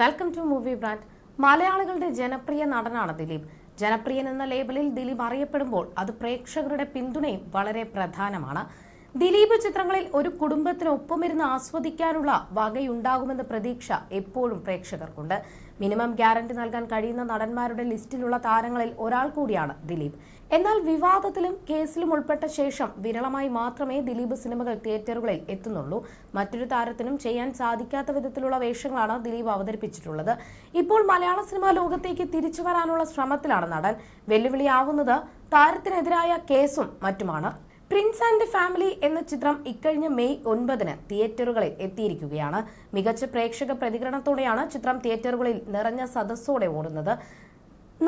Welcome to movie brand മലയാളികളുടെ ജനപ്രിയ നടനാണ് ദിലീപ്. ജനപ്രിയൻ എന്ന ലേബലിൽ ദിലീപ് അറിയപ്പെടുമ്പോൾ അത് പ്രേക്ഷകരുടെ പിന്തുണയും വളരെ പ്രധാനമാണ്. ദിലീപ് ചിത്രങ്ങളിൽ ഒരു കുടുംബത്തിന് ഒപ്പമിരുന്ന് ആസ്വദിക്കാനുള്ള വകയുണ്ടാകുമെന്ന പ്രതീക്ഷ എപ്പോഴും പ്രേക്ഷകർക്കുണ്ട്. മിനിമം ഗ്യാരണ്ടി നൽകാൻ കഴിയുന്ന നടന്മാരുടെ ലിസ്റ്റിലുള്ള താരങ്ങളിൽ ഒരാൾ കൂടിയാണ് ദിലീപ്. എന്നാൽ വിവാദത്തിലും കേസിലും ഉൾപ്പെട്ട ശേഷം വിരളമായി മാത്രമേ ദിലീപ് സിനിമകൾ തിയേറ്ററുകളിൽ എത്തുന്നുള്ളൂ. മറ്റൊരു താരത്തിനും ചെയ്യാൻ സാധിക്കാത്ത വിധത്തിലുള്ള വേഷങ്ങളാണ് ദിലീപ് അവതരിപ്പിച്ചിട്ടുള്ളത്. ഇപ്പോൾ മലയാള സിനിമാ ലോകത്തേക്ക് തിരിച്ചു വരാനുള്ള ശ്രമത്തിലാണ് നടൻ. വെല്ലുവിളിയാവുന്നത് താരത്തിനെതിരായ കേസും മറ്റുമാണ്. പ്രിൻസ് ആൻഡ് ഫാമിലി എന്ന ചിത്രം ഇക്കഴിഞ്ഞ മെയ് ഒൻപതിന് തിയേറ്ററുകളിൽ എത്തിയിരിക്കുകയാണ്. മികച്ച പ്രേക്ഷക പ്രതികരണത്തോടെയാണ് ചിത്രം തിയേറ്ററുകളിൽ നിറഞ്ഞ സദസ്സോടെ ഓടുന്നത്.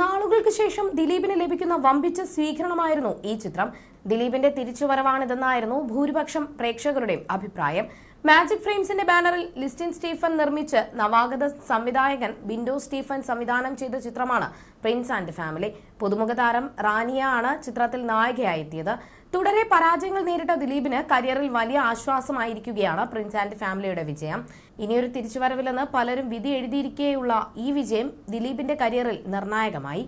നാളുകൾക്ക് ശേഷം ദിലീപിന് ലഭിക്കുന്ന വമ്പിച്ച സ്വീകരണമായിരുന്നു ഈ ചിത്രം. ദിലീപിന്റെ തിരിച്ചുവരവാണിതെന്നായിരുന്നു ഭൂരിപക്ഷം പ്രേക്ഷകരുടെയും അഭിപ്രായം. മാജിക് ഫ്രെയിംസിന്റെ ബാനറിൽ ലിസ്റ്റിൻ സ്റ്റീഫൻ നിർമ്മിച്ച് നവാഗത സംവിധായകൻ ബിൻഡോ സ്റ്റീഫൻ സംവിധാനം ചെയ്ത ചിത്രമാണ് പ്രിൻസ് ആൻഡ് ഫാമിലി പുതുമുഖ താരം റാനിയ ആണ് ചിത്രത്തിൽ നായികയായി എത്തിയത്. തുടരെ പരാജയങ്ങൾ നേരിട്ട ദിലീപിന് കരിയറിൽ വലിയ ആശ്വാസമായിരിക്കുകയാണ് പ്രിൻസ് ആൻഡ് ഫാമിലിയുടെ വിജയം. ഇനിയൊരു തിരിച്ചുവരവില്ലെന്ന് പലരും വിധി എഴുതിയിരിക്കെയുള്ള ഈ വിജയം ദിലീപിന്റെ കരിയറിൽ നിർണായകമായി.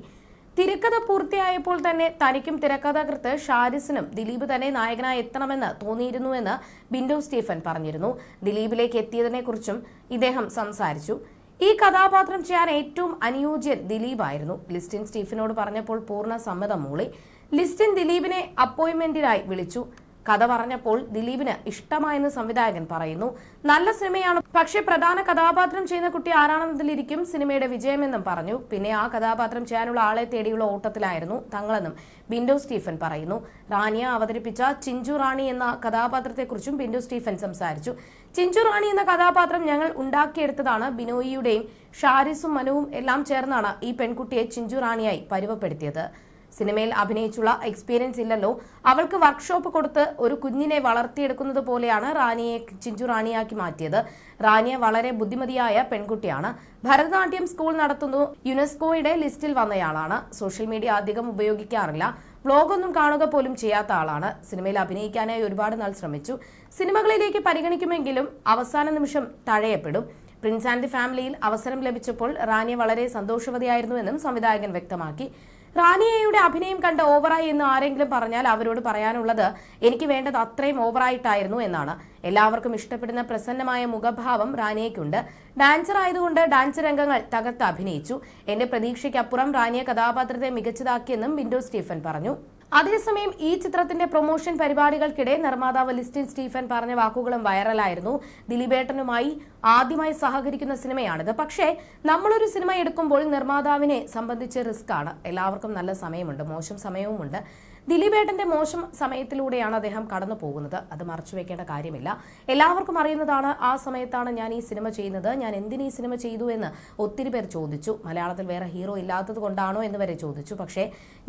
തിരക്കഥ പൂർത്തിയായപ്പോൾ തന്നെ തനിക്കും തിരക്കഥാകൃത്ത് ഷാരിസിനും ദിലീപ് തന്നെ നായകനായി എത്തണമെന്ന് തോന്നിയിരുന്നുവെന്ന് ബിൻഡോ സ്റ്റീഫൻ പറഞ്ഞിരുന്നു. ദിലീപിലേക്ക് എത്തിയതിനെക്കുറിച്ചും ഇദ്ദേഹം സംസാരിച്ചു. ഈ കഥാപാത്രം ചെയ്യാൻ ഏറ്റവും അനുയോജ്യൻ ദിലീപായിരുന്നു. ലിസ്റ്റിൻ സ്റ്റീഫനോട് പറഞ്ഞപ്പോൾ പൂർണ സമ്മതം മൂളി. ലിസ്റ്റിൻ ദിലീപിനെ അപ്പോയിന്റ്മെന്റിനായി വിളിച്ചു. കഥ പറഞ്ഞപ്പോൾ ദിലീപിന് ഇഷ്ടമായെന്ന് സംവിധായകൻ പറയുന്നു. നല്ല സിനിമയാണ്. പക്ഷേ പ്രധാന കഥാപാത്രം ചെയ്യുന്ന കുട്ടി ആരാണെന്നതിലിരിക്കും സിനിമയുടെ വിജയമെന്നും പറഞ്ഞു. പിന്നെ ആ കഥാപാത്രം ചെയ്യാനുള്ള ആളെ തേടിയുള്ള ഓട്ടത്തിലായിരുന്നു തങ്ങളെന്നും ബിൻഡോ സ്റ്റീഫൻ പറയുന്നു. റാനിയ അവതരിപ്പിച്ച ചിഞ്ചു റാണി എന്ന കഥാപാത്രത്തെക്കുറിച്ചും ബിൻഡോ സ്റ്റീഫൻ സംസാരിച്ചു. ചിഞ്ചു റാണി എന്ന കഥാപാത്രം ഞങ്ങൾ ഉണ്ടാക്കിയെടുത്തതാണ് ബിനോയിയുടെയും ഷാരിസും മനുവും എല്ലാം ചേർന്നാണ് ഈ പെൺകുട്ടിയെ ചിഞ്ചു റാണിയായി പരുവപ്പെടുത്തിയത്. സിനിമയിൽ അഭിനയിച്ചുള്ള എക്സ്പീരിയൻസ് ഇല്ലല്ലോ. അവൾക്ക് വർക്ക്ഷോപ്പ് കൊടുത്ത് ഒരു കുഞ്ഞിനെ വളർത്തിയെടുക്കുന്നത് പോലെയാണ് റാണിയെ ചിഞ്ചു റാണിയാക്കി മാറ്റിയത്. റാണിയ വളരെ ബുദ്ധിമതിയായ പെൺകുട്ടിയാണ്. ഭരതനാട്യം സ്കൂൾ നടത്തുന്നു. യുനെസ്കോയുടെ ലിസ്റ്റിൽ വന്നയാളാണ്. സോഷ്യൽ മീഡിയ അധികം ഉപയോഗിക്കാറില്ല. വ്ളോഗൊന്നും കാണുക പോലും ചെയ്യാത്ത ആളാണ്. സിനിമയിൽ അഭിനയിക്കാനായി ഒരുപാട് നാൾ ശ്രമിച്ചു. സിനിമകളിലേക്ക് പരിഗണിക്കുമെങ്കിലും അവസാന നിമിഷം തഴയപ്പെടും. പ്രിൻസ് ആൻഡ് ഫാമിലിയിൽ അവസരം ലഭിച്ചപ്പോൾ റാണിയെ വളരെ സന്തോഷവതിയായിരുന്നുവെന്നും സംവിധായകൻ വ്യക്തമാക്കി. റാനിയയുടെ അഭിനയം കണ്ട് ഓവറായി എന്ന് ആരെങ്കിലും പറഞ്ഞാൽ അവരോട് പറയാനുള്ളത് എനിക്ക് വേണ്ടത് അത്രയും ഓവറായിട്ടായിരുന്നു എന്നാണ്. എല്ലാവർക്കും ഇഷ്ടപ്പെടുന്ന പ്രസന്നമായ മുഖഭാവം റാനിയയ്ക്കുണ്ട്. ഡാൻസർ ആയതുകൊണ്ട് ഡാൻസ് രംഗങ്ങൾ തകർത്ത് അഭിനയിച്ചു. എന്റെ പ്രതീക്ഷയ്ക്കപ്പുറം റാനിയ കഥാപാത്രത്തെ മികച്ചതാക്കിയെന്നും വിൻഡോ സ്റ്റീഫൻ പറഞ്ഞു. അതേസമയം ഈ ചിത്രത്തിന്റെ പ്രൊമോഷൻ പരിപാടികൾക്കിടെ നിർമ്മാതാവ് ലിസ്റ്റിൻ സ്റ്റീഫൻ പറഞ്ഞ വാക്കുകളും വൈറലായിരുന്നു. ദിലീപേട്ടനുമായി ആദ്യമായി സഹകരിക്കുന്ന സിനിമയാണിത്. പക്ഷേ നമ്മളൊരു സിനിമ എടുക്കുമ്പോൾ നിർമ്മാതാവിനെ സംബന്ധിച്ച് റിസ്ക് ആണ് എല്ലാവർക്കും നല്ല സമയമുണ്ട് മോശം സമയവുമുണ്ട്. ദിലീപേട്ടന്റെ മോശം സമയത്തിലൂടെയാണ് അദ്ദേഹം കടന്നു പോകുന്നത്. അത് മറച്ചു വെക്കേണ്ട കാര്യമില്ല. എല്ലാവർക്കും അറിയുന്നതാണ് ആ സമയത്താണ് ഞാൻ ഈ സിനിമ ചെയ്യുന്നത്. ഞാൻ എന്തിനു ഈ സിനിമ ചെയ്തു എന്ന് ഒത്തിരി പേർ ചോദിച്ചു. മലയാളത്തിൽ വേറെ ഹീറോ ഇല്ലാത്തത് കൊണ്ടാണോ എന്ന് വരെ ചോദിച്ചു. പക്ഷേ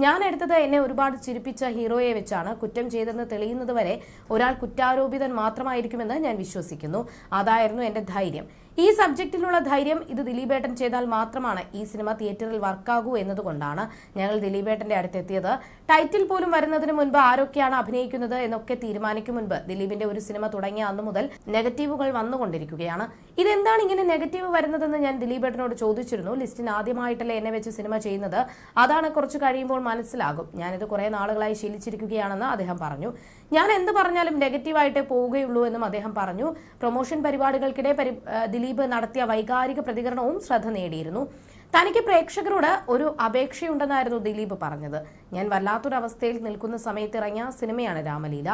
ഞാൻ എടുത്തത് എന്നെ ഒരുപാട് ചിരിപ്പിച്ച ഹീറോയെ വെച്ചാണ്. കുറ്റം ചെയ്തെന്ന് തെളിയുന്നത് വരെ ഒരാൾ കുറ്റാരോപിതൻ മാത്രമായിരിക്കുമെന്ന് ഞാൻ വിശ്വസിക്കുന്നു. അതായിരുന്നു എന്റെ ധൈര്യം. ഈ സബ്ജക്റ്റിലുള്ള ധൈര്യം ഇത് ദിലീപേട്ടൻ ചെയ്താൽ മാത്രമാണ് ഈ സിനിമ തിയേറ്ററിൽ വർക്കാകൂ എന്നതുകൊണ്ടാണ് ഞങ്ങൾ ദിലീപേട്ടന്റെ അടുത്തെത്തിയത്. ടൈറ്റിൽ പോലും വരുന്നതിന് മുൻപ് ആരൊക്കെയാണ് അഭിനയിക്കുന്നത് എന്നൊക്കെ തീരുമാനിക്കും മുൻപ് ദിലീപിന്റെ ഒരു സിനിമ തുടങ്ങിയ അന്നു മുതൽ നെഗറ്റീവുകൾ വന്നുകൊണ്ടിരിക്കുകയാണ്. ഇതെന്താണ് ഇങ്ങനെ നെഗറ്റീവ് വരുന്നതെന്ന് ഞാൻ ദിലീപേട്ടനോട് ചോദിച്ചിരുന്നു. ലിസ്റ്റിന് ആദ്യമായിട്ടല്ലേ എന്നെ വെച്ച് സിനിമ ചെയ്യുന്നത്. അതാണ് കുറച്ച് കഴിയുമ്പോൾ മനസ്സിലാകും. ഞാനിത് കുറെ നാളുകളായി ശീലിച്ചിരിക്കുകയാണെന്ന് അദ്ദേഹം പറഞ്ഞു. ഞാൻ എന്ത് പറഞ്ഞാലും നെഗറ്റീവായിട്ടേ പോവുകയുള്ളൂ എന്നും അദ്ദേഹം പറഞ്ഞു. പ്രൊമോഷൻ പരിപാടികൾക്കിടെ പരി ദിലീപ് നടത്തിയ വൈകാരിക പ്രതികരണവും ശ്രദ്ധ നേടിയിരുന്നു. തനിക്ക് പ്രേക്ഷകരോട് ഒരു അപേക്ഷയുണ്ടെന്നായിരുന്നു ദിലീപ് പറഞ്ഞത്. ഞാൻ വല്ലാത്തൊരവസ്ഥയിൽ നിൽക്കുന്ന സമയത്ത് ഇറങ്ങിയ സിനിമയാണ് രാമലീല.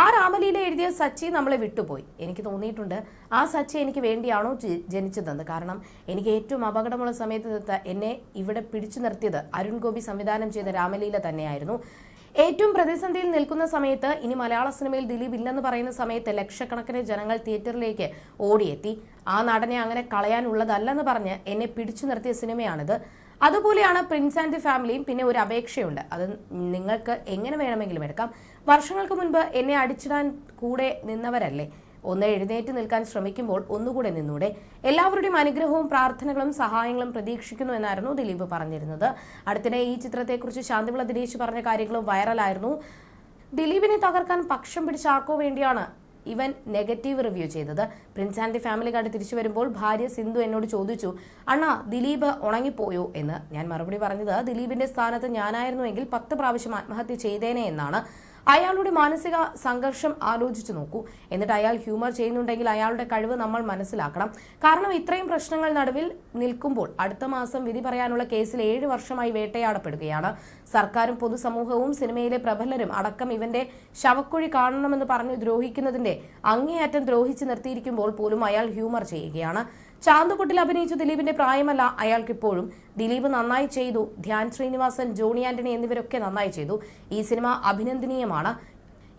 ആ രാമലീല എഴുതിയ സച്ചി നമ്മളെ വിട്ടുപോയി. എനിക്ക് തോന്നിയിട്ടുണ്ട് ആ സച്ചി എനിക്ക് വേണ്ടിയാണോ ജനിച്ചതെന്ന്. കാരണം എനിക്ക് ഏറ്റവും അപകടമുള്ള സമയത്ത് എന്നെ ഇവിടെ പിടിച്ചു നിർത്തിയത് അരുൺ ഗോപി സംവിധാനം ചെയ്ത രാമലീല തന്നെയായിരുന്നു. ഏറ്റവും പ്രതിസന്ധിയിൽ നിൽക്കുന്ന സമയത്ത് ഇനി മലയാള സിനിമയിൽ ദിലീപ് ഇല്ലെന്ന് പറയുന്ന സമയത്ത് ലക്ഷക്കണക്കിന് ജനങ്ങൾ തിയേറ്ററിലേക്ക് ഓടിയെത്തി. ആ നടനെ അങ്ങനെ കളയാനുള്ളതല്ലെന്ന് പറഞ്ഞ് എന്നെ പിടിച്ചു നിർത്തിയ സിനിമയാണിത്. അതുപോലെയാണ് പ്രിൻസ് ആൻഡ് ദി ഫാമിലിയും പിന്നെ ഒരു അപേക്ഷയുണ്ട്. അത് നിങ്ങൾക്ക് എങ്ങനെ വേണമെങ്കിലും എടുക്കാം. വർഷങ്ങൾക്ക് മുൻപ് എന്നെ അടിച്ചിടാൻ കൂടെ നിന്നവരല്ലേ? ഒന്ന് എഴുന്നേറ്റ് നിൽക്കാൻ ശ്രമിക്കുമ്പോൾ ഒന്നുകൂടെ നിന്നൂടെ. എല്ലാവരുടെയും അനുഗ്രഹവും പ്രാർത്ഥനകളും സഹായങ്ങളും പ്രതീക്ഷിക്കുന്നു എന്നായിരുന്നു ദിലീപ് പറഞ്ഞിരുന്നത്. അടുത്തിടെ ഈ ചിത്രത്തെക്കുറിച്ച് ശാന്തിവിള ദിനേശ് പറഞ്ഞ കാര്യങ്ങളും വൈറലായിരുന്നു. ദിലീപിനെ തകർക്കാൻ പക്ഷം പിടിച്ച ആർക്കോ വേണ്ടിയാണ് ഇവൻ നെഗറ്റീവ് റിവ്യൂ ചെയ്തത്. പ്രിൻസ് ആൻഡ് ദി ഫാമിലി കണ്ട് തിരിച്ചു വരുമ്പോൾ ഭാര്യ സിന്ധു എന്നോട് ചോദിച്ചു അണ്ണാ ദിലീപ് ഉണങ്ങിപ്പോയോ? എന്ന്. ഞാൻ മറുപടി പറഞ്ഞത് ദിലീപിന്റെ സ്ഥാനത്ത് ഞാനായിരുന്നുവെങ്കിൽ പത്ത് പ്രാവശ്യം ആത്മഹത്യ ചെയ്തേനെ എന്നാണ്. അയാളുടെ മാനസിക സംഘർഷം ആലോചിച്ചു നോക്കൂ. എന്നിട്ട് അയാൾ ഹ്യൂമർ ചെയ്യുന്നുണ്ടെങ്കിൽ അയാളുടെ കഴിവ് നമ്മൾ മനസ്സിലാക്കണം. കാരണം ഇത്രയും പ്രശ്നങ്ങൾ നടുവിൽ നിൽക്കുമ്പോൾ അടുത്ത മാസം വിധി പറയാനുള്ള കേസിൽ ഏഴ് വർഷമായി വേട്ടയാടപ്പെടുകയാണ്. സർക്കാരും പൊതുസമൂഹവും സിനിമയിലെ പ്രബലരും അടക്കം ഇവന്റെ ശവക്കുഴി കാണണമെന്ന് പറഞ്ഞു ദ്രോഹിക്കുന്നതിന്റെ അങ്ങേയറ്റം ദ്രോഹിച്ചു നിർത്തിയിരിക്കുമ്പോൾ പോലും അയാൾ ഹ്യൂമർ ചെയ്യുകയാണ്. ചാന്തുപൊട്ടിൽ അഭിനയിച്ച ദിലീപിന്റെ പ്രായമല്ല അയാൾക്കിപ്പോഴും. ദിലീപ് നന്നായി ചെയ്തു. ധ്യാൻ ശ്രീനിവാസൻ ജോണി ആന്റണി എന്നിവരൊക്കെ നന്നായി ചെയ്തു. ഈ സിനിമ അഭിനന്ദനീയമാണ്.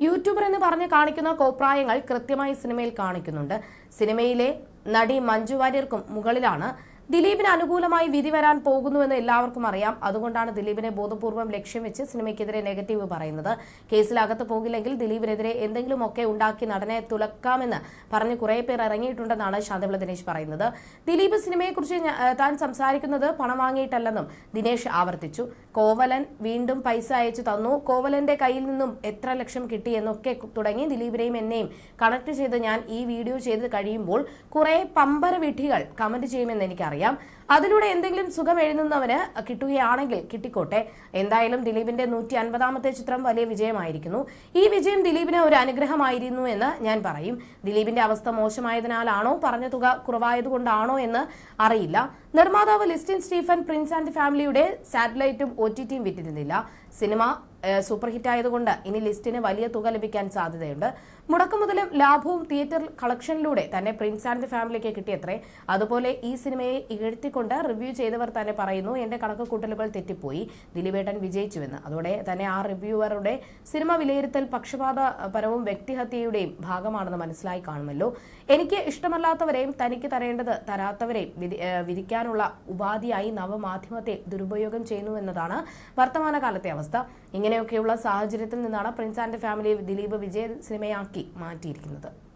യൂട്യൂബർ എന്ന് പറഞ്ഞ് കാണിക്കുന്ന കോപ്രായങ്ങൾ കൃത്യമായി സിനിമയിൽ കാണിക്കുന്നുണ്ട്. സിനിമയിലെ നടി മഞ്ജു വാര്യർക്കും മുകളിലാണ് ദിലീപിന് അനുകൂലമായി വിധി വരാൻ പോകുന്നുവെന്ന് എല്ലാവർക്കും അറിയാം. അതുകൊണ്ടാണ് ദിലീപിനെ ബോധപൂർവം ലക്ഷ്യം വെച്ച് സിനിമയ്ക്കെതിരെ നെഗറ്റീവ് പറയുന്നത്. കേസിലകത്ത് പോകില്ലെങ്കിൽ ദിലീപിനെതിരെ എന്തെങ്കിലുമൊക്കെ ഉണ്ടാക്കി നടനെ തുലക്കാമെന്ന് പറഞ്ഞ് കുറെ പേർ ഇറങ്ങിയിട്ടുണ്ടെന്നാണ് ശാന്തവിള ദിനേശ് പറയുന്നത്. ദിലീപ് സിനിമയെക്കുറിച്ച് താൻ സംസാരിക്കുന്നത് പണം വാങ്ങിയിട്ടല്ലെന്നും ദിനേശ് ആവർത്തിച്ചു. കോവലൻ വീണ്ടും പൈസ അയച്ചു തന്നു. കോവലന്റെ കയ്യിൽ നിന്നും എത്ര ലക്ഷം കിട്ടി എന്നൊക്കെ തുടങ്ങി ദിലീപിനെയും എന്നെയും കണക്ട് ചെയ്ത് ഞാൻ ഈ വീഡിയോ ചെയ്ത് കഴിയുമ്പോൾ കുറെ പമ്പര വിഡ്ഢികൾ കമന്റ് ചെയ്യുമെന്ന് എനിക്കറിയാം. അതിലൂടെ എന്തെങ്കിലും സുഖം എഴുതുന്നവന് കിട്ടുകയാണെങ്കിൽ കിട്ടിക്കോട്ടെ. എന്തായാലും ദിലീപിന്റെ നൂറ്റി അൻപതാമത്തെ ചിത്രം വലിയ വിജയമായിരിക്കുന്നു. ഈ വിജയം ദിലീപിന് ഒരു അനുഗ്രഹമായിരുന്നു എന്ന് ഞാൻ പറയും. ദിലീപിന്റെ അവസ്ഥ മോശമായതിനാലാണോ? പറഞ്ഞ തുക കുറവായതുകൊണ്ടാണോ എന്ന് അറിയില്ല. നിർമ്മാതാവ് ലിസ്റ്റിൻ സ്റ്റീഫൻ പ്രിൻസ് ആൻഡ് ഫാമിലിയുടെ സാറ്റലൈറ്റും ഒ ടി ടിയും വിറ്റിരുന്നില്ല. സിനിമ സൂപ്പർ ഹിറ്റ് ആയതുകൊണ്ട് ഇനി ലിസ്റ്റിന് വലിയ തുക ലഭിക്കാൻ സാധ്യതയുണ്ട്. മുടക്കുമുതലും ലാഭവും തിയേറ്റർ കളക്ഷനിലൂടെ തന്നെ പ്രിൻസ് ആൻഡ് ദി ഫാമിലിക്ക് കിട്ടിയത്രേ. അതുപോലെ ഈ സിനിമയെ ഇകഴ്ത്തിക്കൊണ്ട് റിവ്യൂ ചെയ്തവർ തന്നെ പറയുന്നു എന്റെ കണക്ക് കൂട്ടലുകൾ തെറ്റിപ്പോയി. ദിലീപേട്ടൻ വിജയിച്ചുവെന്ന്. അതോടെ തന്നെ ആ റിവ്യൂവറുടെ സിനിമ വിലയിരുത്തൽ പക്ഷപാതപരവും വ്യക്തിഹത്യയുടെയും ഭാഗമാണെന്ന് മനസ്സിലായി കാണുമല്ലോ. എനിക്ക് ഇഷ്ടമല്ലാത്തവരെയും തനിക്ക് തരേണ്ടത് തരാത്തവരെയും വിധി- വിധിക്കാനുള്ള ഉപാധിയായി നവമാധ്യമത്തെ ദുരുപയോഗം ചെയ്യുന്നു എന്നതാണ് വർത്തമാനകാലത്തെ അവസ്ഥ. ഇങ്ങനെയൊക്കെയുള്ള സാഹചര്യത്തിൽ നിന്നാണ് പ്രിൻസ് ആൻഡ് ഫാമിലി ദിലീപ് വിജയ സിനിമയാക്കി. മാറ്റിയിരിക്കുന്നത്.